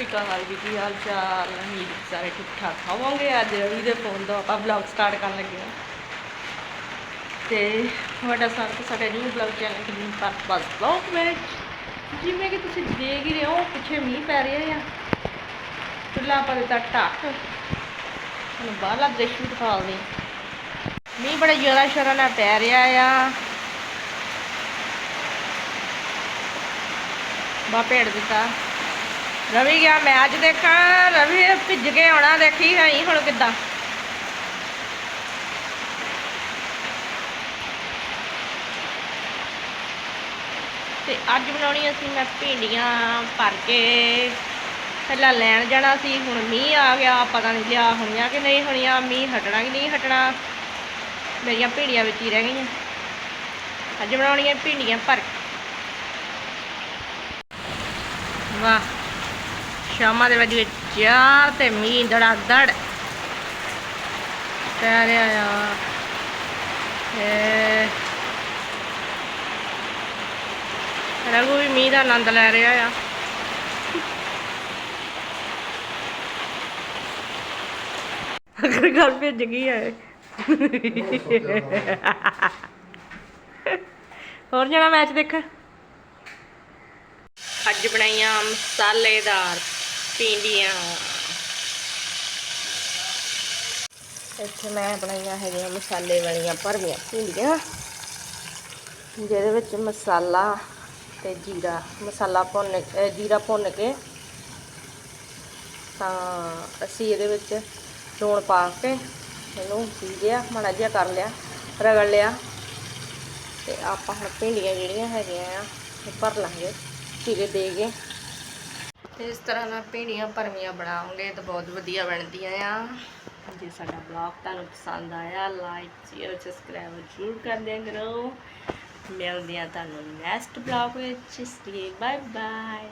ਸ਼੍ਰੀ ਅਕਾਲ ਜੀ ਕੀ ਹਾਲ ਚਾਲ, ਉਮੀਦ ਸਾਰੇ ਠੀਕ ਠਾਕ ਹੋਵੋਗੇ? ਅੱਜ ਰਵੀ ਫੋਨ ਤੋਂ ਆਪਾਂ ਵਲੌਗ ਸਟਾਰਟ ਕਰਨ ਲੱਗੇ ਹਾਂ। ਤੇ ਤੁਹਾਡਾ ਸਾਰਾ ਤੋਂ ਸਾਡੇ ਨਿਊ ਵਲੌਗ ਚੈਨਲ ਤੇ ਨਿਊ ਬਸ ਵਲੌਗ ਵਿੱਚ। ਜਿਵੇਂ ਕਿ ਤੁਸੀਂ ਦੇਖ ਹੀ ਰਹੇ ਹੋ, ਪਿੱਛੇ ਮੀਂਹ ਪੈ ਰਿਹਾ ਆ। ਚੁੱਲ੍ਹਾ ਪਰ ਦਿੱਤਾ ਢੱਕ। ਹੁਣ ਬਾਹਰਲਾ ਦ੍ਰਿਸ਼ ਵੀ ਦਿਖਾਉਂਦੇ ਮੀਂਹ ਬੜਾ ਜ਼ੋਰਾਂ ਸ਼ੋਰਾਂ ਨਾਲ ਪੈ ਰਿਹਾ ਆ। ਬਾ ਭੇੜ ਦਿੱਤਾ। ਰਵੀ ਗਿਆ ਮੈਚ ਦੇਖਾਂ, ਰਵੀ ਭਿੱਜ ਕੇ ਆਉਣਾ, ਦੇਖੀ ਗਈ ਹੁਣ ਕਿੱਦਾਂ। ਤੇ ਅੱਜ ਬਣਾਉਣੀ ਅਸੀਂ ਮੈਂ ਭਿੰਡੀਆਂ ਭਰ ਕੇ, ਪਹਿਲਾਂ ਲੈਣ ਜਾਣਾ ਸੀ, ਹੁਣ ਮੀਂਹ ਆ ਗਿਆ, ਪਤਾ ਨਹੀਂ ਲਿਆ ਹੋਣੀਆਂ ਕਿ ਨਹੀਂ ਹੋਣੀਆਂ, ਮੀਂਹ ਹਟਣਾ ਕਿ ਨਹੀਂ ਹਟਣਾ, ਮੇਰੀਆਂ ਭਿੰਡੀਆਂ ਵਿੱਚ ਹੀ ਰਹਿ ਗਈਆਂ। ਅੱਜ ਬਣਾਉਣੀਆਂ ਭਿੰਡੀਆਂ ਭਰ ਕੇ। ਵਾਹ। ਸ਼ਾਮਾਂ ਦੇ ਵਜੇ ਚਾਰ ਤੇ ਮੀਂਹ ਧੜਾ ਧੜ ਰਘੂ ਵੀ ਮੀਂਹ ਦਾ ਆਨੰਦ ਲੈ ਰਿਹਾ ਆ। ਅਗਰ ਘਰ ਭੇਜ ਗਈ ਹੈ ਹੋਰ ਜਾਣਾ ਮੈਚ ਦੇਖ ਅੱਜ ਬਣਾਈਆਂ ਮਸਾਲੇਦਾਰ। ਭਿੰਡੀਆਂ ਇੱਥੇ ਮੈਂ ਬਣਾਈਆਂ ਹੈਗੀਆਂ ਮਸਾਲੇ ਵਾਲੀਆਂ ਭਰਵੀਆਂ ਭਿੰਡੀਆਂ, ਜਿਹਦੇ ਵਿੱਚ ਮਸਾਲਾ ਤੇ ਜੀਰਾ, ਮਸਾਲਾ ਭੁੰਨ ਜੀਰਾ ਭੁੰਨ ਕੇ ਤਾਂ ਅਸੀਂ ਇਹਦੇ ਵਿੱਚ ਲੂਣ ਪਾ ਕੇ ਇਹਨੂੰ ਪੀ ਲਿਆ, ਮਾੜਾ ਜਿਹਾ ਕਰ ਲਿਆ, ਰਗੜ ਲਿਆ ਤੇ ਆਪਾਂ ਹੁਣ ਭਿੰਡੀਆਂ ਜਿਹੜੀਆਂ ਹੈਗੀਆਂ ਆ ਭਰ ਲਾਂਗੇ ਚੀਰੇ ਦੇ ਕੇ। ਇਸ ਤਰ੍ਹਾਂ ਨਾਲ ਭਿੰਡੀਆਂ ਭਰਵੀਆਂ ਬਣਾਉਂਗੇ ਤਾਂ ਬਹੁਤ ਵਧੀਆ ਬਣਦੀਆਂ ਆ। ਜੇ ਸਾਡਾ ਬਲੌਗ ਤੁਹਾਨੂੰ ਪਸੰਦ ਆਇਆ ਲਾਈਕ ਸ਼ੇਅਰ ਸਬਸਕ੍ਰਾਈਬ ਜ਼ਰੂਰ ਕਰ ਦਿਆ ਕਰੋ। ਮਿਲਦੇ ਆ ਤੁਹਾਨੂੰ ਨੈਕਸਟ ਬਲੌਗ ਵਿੱਚ, ਇਸ ਲਈ ਬਾਏ ਬਾਏ